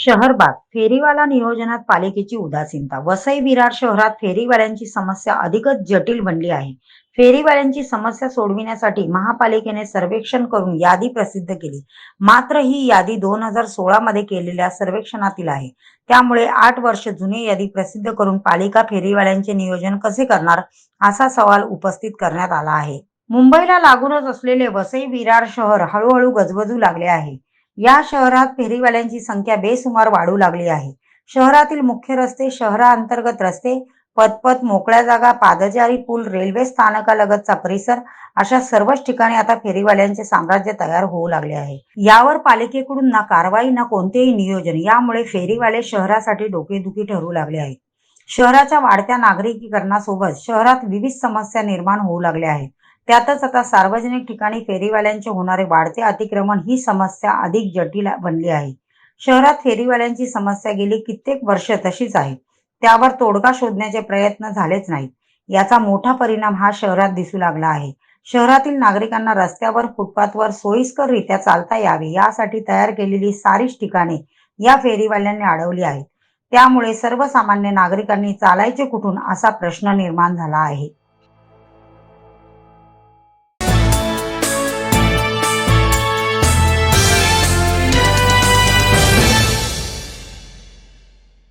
शहरबाग फेरीवाला नियोजनात पालिकेची उदासीनता. वसई विरार शहरात फेरीवाल्यांची समस्या अधिकच जटिल बनली आहे. फेरीवाल्यांची समस्या सोडविण्यासाठी महापालिकेने सर्वेक्षण करून यादी प्रसिद्ध केली. मात्र ही यादी दोन हजार सोळा मध्ये केलेल्या सर्वेक्षणातील आहे. त्यामुळे आठ वर्ष जुनी यादी प्रसिद्ध करून पालिका फेरीवाल्यांचे नियोजन कसे करणार असा सवाल उपस्थित करण्यात आला आहे. मुंबईला लागूनच असलेले वसई विरार शहर हळूहळू गजबजू लागले आहे. या शहरात फेरीवाल्यांची संख्या बेसुमार वाढू लागली आहे. शहरातील मुख्य रस्ते शहराअंतर्गत रस्ते पदपथ मोकळ्या जागा पादचारी पूल रेल्वे स्थानकालगतचा परिसर अशा सर्वच ठिकाणी आता फेरीवाल्यांचे साम्राज्य तयार होऊ लागले आहे. यावर पालिकेकडून ना कारवाई ना कोणतेही नियोजन. यामुळे फेरीवाले शहरासाठी डोकेदुखी ठरू लागले आहेत शहराच्या वाढत्या नागरिकीकरणासोबत शहरात विविध समस्या निर्माण होऊ लागल्या आहेत. त्यातच आता सार्वजनिक ठिकाणी फेरीवाल्यांचे होणारे वाढते अतिक्रमण ही समस्या अधिक जटिल बनली आहे. शहरात फेरीवाल्यांची समस्या गेली कित्येक वर्ष तशीच आहे. त्यावर तोडगा शोधण्याचे प्रयत्न झालेच नाहीत. याचा मोठा परिणाम हा शहरात दिसू लागला आहे. शहरातील नागरिकांना रस्त्यावर फुटपाथवर सोयीस्कररित्या चालता यावे यासाठी तयार केलेली सारीच ठिकाणे या फेरीवाल्यांनी अडवली आहेत. त्यामुळे सर्वसामान्य नागरिकांनी चालायचे कुठून असा प्रश्न निर्माण झाला आहे.